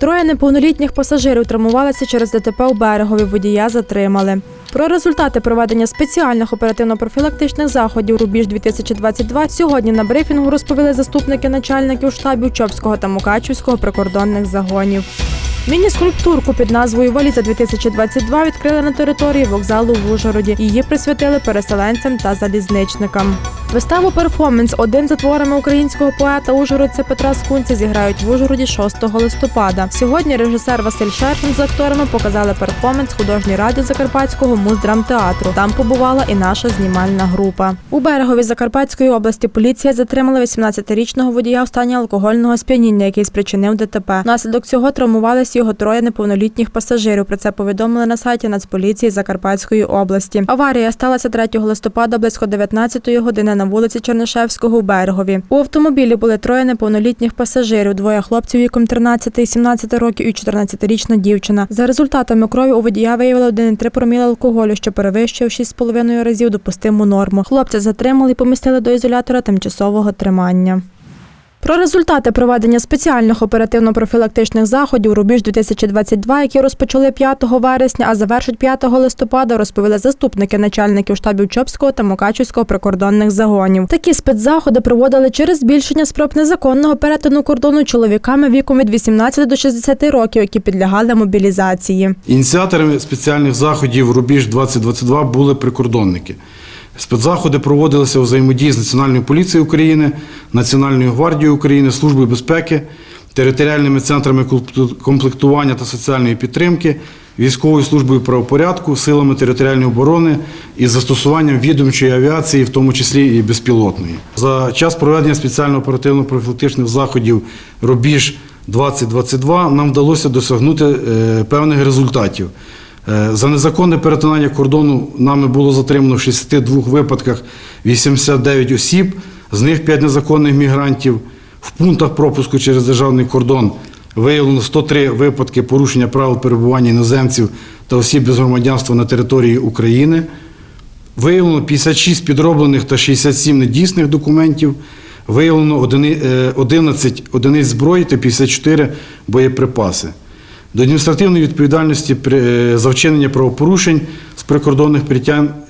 Троє неповнолітніх пасажирів травмувалися через ДТП у берегові. Водія затримали. Про результати проведення спеціальних оперативно-профілактичних заходів Рубіж 2022 сьогодні на брифінгу розповіли заступники начальників штабів Чопського та Мукачівського прикордонних загонів. Міні-скульптурку під назвою Валіза 2022 відкрили на території вокзалу в Ужгороді. Її присвятили переселенцям та залізничникам. Виставу перформанс один за творами українського поета Ужгородця Петра Скунця зіграють в Ужгороді 6 листопада. Сьогодні режисер Василь Шершин з акторами показали перформанс художній раді Закарпатського муздрамтеатру. Там побувала і наша знімальна група. У берегові Закарпатської області поліція затримала 18-річного водія в стані алкогольного сп'яніння, який спричинив ДТП. Внаслідок цього травмувалися його троє неповнолітніх пасажирів. Про це повідомили на сайті Нацполіції Закарпатської області. Аварія сталася 3 листопада близько 19 години на вулиці Чернишевського у берегові. У автомобілі були троє неповнолітніх пасажирів, двоє хлопців віком 13 і 17 років і 14-річна дівчина. За результатами крові у водія виявили 1,3 проміли алкоголю, що перевищив 6,5 разів допустиму норму. Хлопця затримали і помістили до ізолятора тимчасового тримання. Про результати проведення спеціальних оперативно-профілактичних заходів Рубіж 2022, які розпочали 5 вересня, а завершать 5 листопада, розповіли заступники начальників штабів Чопського та Мукачівського прикордонних загонів. Такі спецзаходи проводили через збільшення спроб незаконного перетину кордону чоловіками віком від 18 до 60 років, які підлягали мобілізації. Ініціаторами спеціальних заходів Рубіж 2022 були прикордонники. Спецзаходи проводилися у взаємодії з Національною поліцією України, Національною гвардією України, Службою безпеки, територіальними центрами комплектування та соціальної підтримки, військовою службою правопорядку, силами територіальної оборони і застосуванням відомчої авіації, в тому числі і безпілотної. За час проведення спеціально оперативно-профілактичних заходів Рубіж 2022 нам вдалося досягнути е, певних результатів. Е, За незаконне перетинання кордону нами було затримано в 62 випадках 89 осіб, з них 5 незаконних мігрантів. В пунктах пропуску через державний кордон виявлено 103 випадки порушення правил перебування іноземців та осіб без громадянства на території України. Виявлено 56 підроблених та 67 недійсних документів. Виявлено е, 11 одиниць зброї та 54 боєприпаси. До адміністративної відповідальності е, за вчинення правопорушень з прикордонних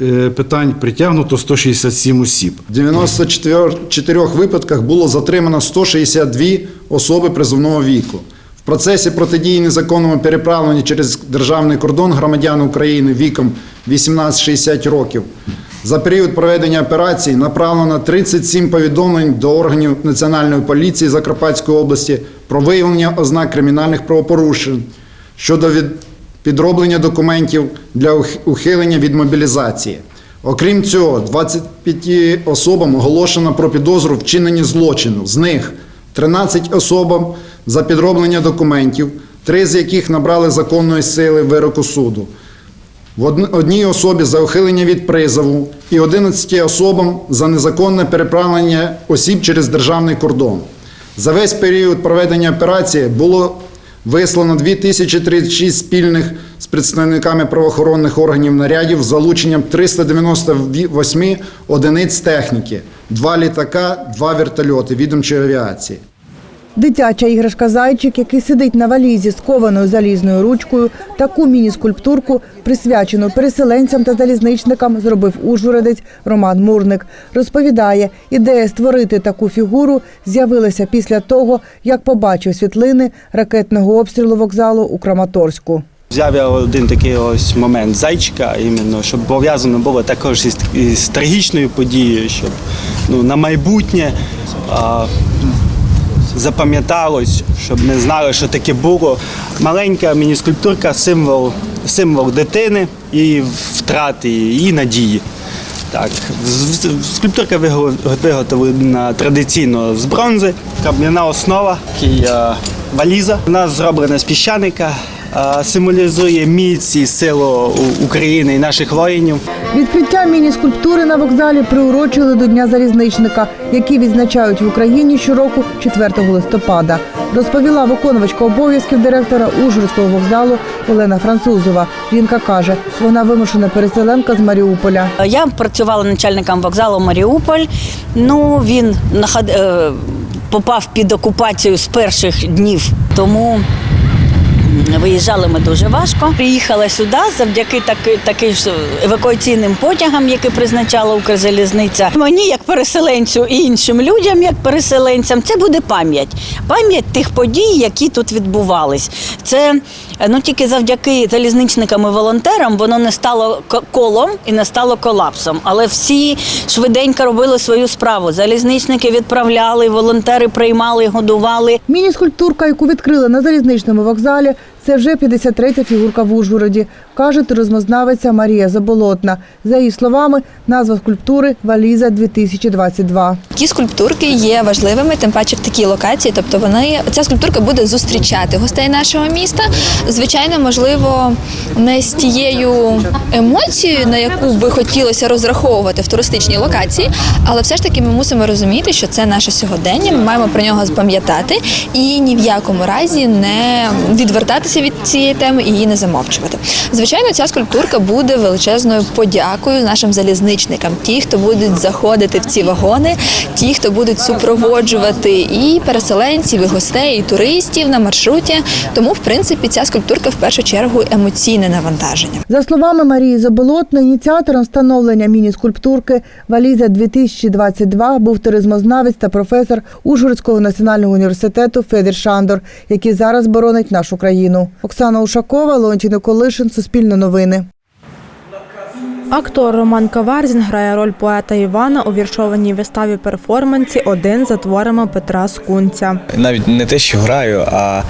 е, питань притягнуто 167 осіб. В 94 випадках було затримано 162 особи призовного віку. В процесі протидії незаконному переправленню через державний кордон громадян України віком 18-60 років. За період проведення операції направлено 37 повідомлень до органів Національної поліції Закарпатської області про виявлення ознак кримінальних правопорушень щодо від- підроблення документів для ухилення від мобілізації. Окрім цього, 25 особам оголошено про підозру в вчиненні злочину. З них 13 особам за підроблення документів, три з яких набрали законної сили вироку суду. В одній особі за ухилення від призову і 11 особам за незаконне переправлення осіб через державний кордон. За весь період проведення операції було вислано 2036 спільних з представниками правоохоронних органів нарядів з залученням 398 одиниць техніки, два літака, два вертольоти відомчої авіації. Дитяча іграшка зайчик, який сидить на валізі з кованою залізною ручкою, таку міні-скульптурку, присвячену переселенцям та залізничникам, зробив ужгородець Роман Мурник. Розповідає, ідея створити таку фігуру з'явилася після того, як побачив світлини ракетного обстрілу вокзалу у Краматорську. Взяв я один такий ось момент зайчика, іменно, щоб пов'язано було також із, із трагічною подією, щоб ну, на майбутнє а, запам'яталось, щоб ми знали, що таке було. Маленька мініскульптурка символ, символ дитини і втрати, і надії. Так, скульптурка виготовлена традиційно з бронзи, кам'яна основа, валіза. Вона зроблена з піщаника, символізує міць і силу України і наших воїнів. Відкриття міні-скульптури на вокзалі приурочили до Дня залізничника, який відзначають в Україні щороку 4 листопада. Розповіла виконувачка обов'язків директора Ужгородського вокзалу Олена Французова. Жінка каже, вона вимушена переселенка з Маріуполя. Я працювала начальником вокзалу Маріуполь. Ну він нахад- е, попав під окупацію з перших днів, тому Виїжджали ми дуже важко. Приїхала сюди завдяки таки, таки ж евакуаційним потягам, які призначала Укрзалізниця. Мені, як переселенцю, і іншим людям, як переселенцям, це буде пам'ять. Пам'ять тих подій, які тут відбувались. Це ну тільки завдяки залізничникам і волонтерам воно не стало ко- колом і не стало колапсом. Але всі швиденько робили свою справу. Залізничники відправляли, волонтери приймали, годували. Міні-скульптурка, яку відкрили на залізничному вокзалі, це вже 53-я фігурка в Ужгороді, каже туризмознавиця Марія Заболотна. За її словами, назва скульптури Валіза 2022 Такі скульптурки є важливими, тим паче в такій локації. Тобто вони ця скульптурка буде зустрічати гостей нашого міста. Звичайно, можливо, не з тією емоцією, на яку би хотілося розраховувати в туристичній локації, але все ж таки ми мусимо розуміти, що це наше сьогодення. Ми маємо про нього запам'ятати і ні в якому разі не відвертатися від цієї теми і її не замовчувати. Звичайно, ця скульптурка буде величезною подякою нашим залізничникам, ті, хто будуть заходити в ці вагони, ті, хто будуть супроводжувати і переселенців, і гостей, і туристів на маршруті. Тому, в принципі, ця скульптурка в першу чергу емоційне навантаження. За словами Марії Заболотної, ініціатором встановлення міні-скульптурки Валіза 2022 був туризмознавець та професор Ужгородського національного університету Федір Шандор, який зараз боронить нашу країну. Оксана Ушакова, Леонтій Колишин, Суспільне новини. Актор Роман Каварзін грає роль поета Івана у віршованій виставі перформансі Один за творами Петра Скунця. навіть не те, що граю, а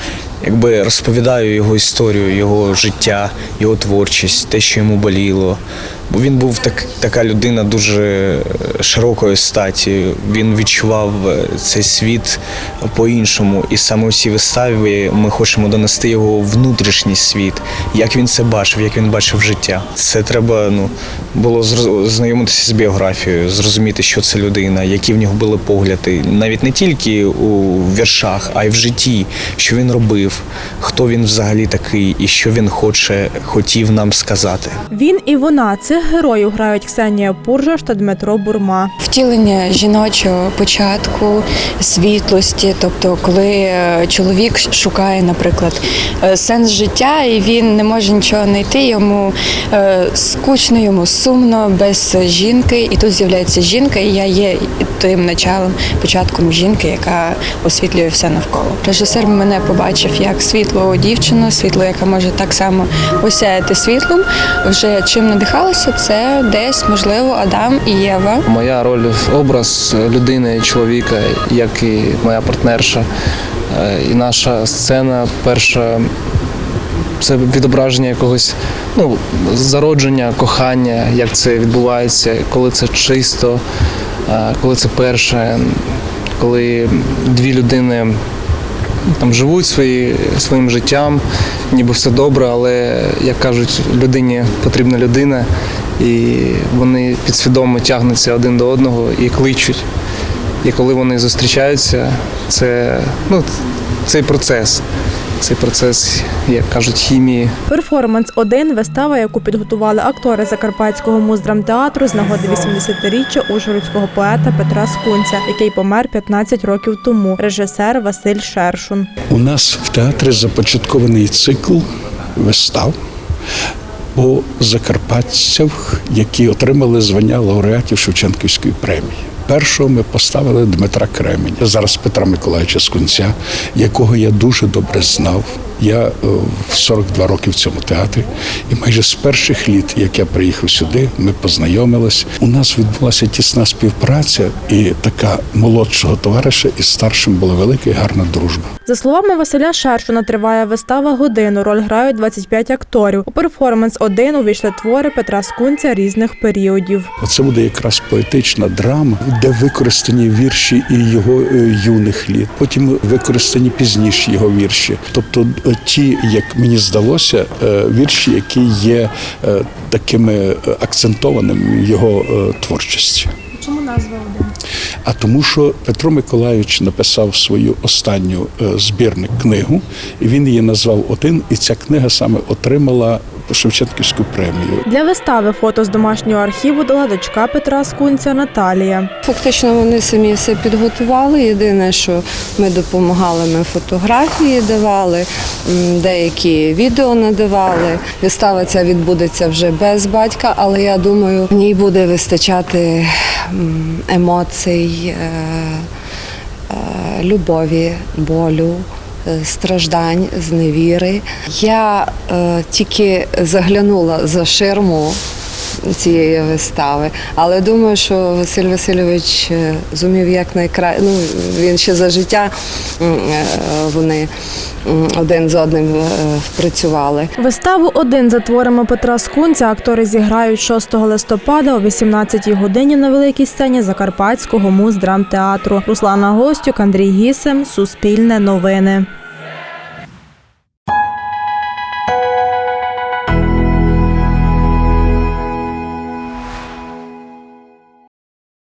якби розповідаю його історію, його життя, його творчість, те, що йому боліло. Бо він був так, така людина дуже широкої статі. Він відчував е, цей світ по-іншому. І саме у цій виставі ми хочемо донести його внутрішній світ, як він це бачив, як він бачив життя. Це треба ну, було знайомитися з біографією, зрозуміти, що це людина, які в нього були погляди, навіть не тільки у віршах, а й в житті, що він робив, хто він взагалі такий і що він хоче, хотів нам сказати. Він і вона цих героїв грають Ксенія Пуржаш та Дмитро Бурма. Втілення жіночого початку, світлості, тобто, коли е, чоловік шукає, наприклад, е, сенс життя, і він не може нічого знайти, йому е, скучно, йому сумно без жінки, і тут з'являється жінка, і я є тим началом, початком жінки, яка освітлює все навколо. Режисер мене побачив як світлу дівчину, світлу, яка може так само осяяти світлом. Вже чим надихалася, це десь можливо Адам і Єва. Моя роль образ людини, чоловіка, як і моя партнерша. Е, І наша сцена перша це відображення якогось ну, зародження, кохання, як це відбувається, коли це чисто, е, коли це перше, коли дві людини там живуть свої, своїм життям, ніби все добре, але як кажуть, людині потрібна людина, і вони підсвідомо тягнуться один до одного і кличуть. І коли вони зустрічаються, це ну, цей процес. Цей процес, як кажуть, хімії. Перформанс 1 вистава, яку підготували актори Закарпатського муздрамтеатру з нагоди 80-річчя ужгородського поета Петра Скунця, який помер 15 років тому. Режисер Василь Шершун. У нас в театрі започаткований цикл вистав по закарпатцях, які отримали звання лауреатів Шевченківської премії. Першого ми поставили Дмитра Кременя, зараз Петра Миколаївича Скунця, якого я дуже добре знав. Я е, в 42 роки в цьому театрі, і майже з перших літ, як я приїхав сюди, ми познайомились. У нас відбулася тісна співпраця, і така молодшого товариша із старшим була велика і гарна дружба. За словами Василя Шершуна, триває вистава годину. Роль грають 25 акторів. У перформанс 1 увійшли твори Петра Скунця різних періодів. Оце буде якраз поетична драма, де використані вірші і його е, юних літ. Потім використані пізніші його вірші. Тобто е, ті, як мені здалося, е, вірші, які є е, такими е, акцентованими в його творчості. Чому назва один? А тому, що Петро Миколайович написав свою останню збірник книгу, і він її назвав один, і ця книга саме отримала Шевченківську премію. Для вистави фото з домашнього архіву дала дочка Петра Скунця Наталія. Фактично вони самі все підготували. Єдине, що ми допомагали, ми фотографії давали, деякі відео надавали. Вистава ця відбудеться вже без батька, але я думаю, в ній буде вистачати емоцій, е, е, любові, болю. Е, Страждань, зневіри. Я е, тільки заглянула за ширму цієї вистави. Але думаю, що Василь Васильович е, зумів якнайкраще. Ну, він ще за життя е, вони один з одним е, працювали. Виставу один за творами Петра Скунця актори зіграють 6 листопада о 18-й годині на великій сцені Закарпатського муздрамтеатру. Руслана Гостюк, Андрій Гісем, Суспільне новини.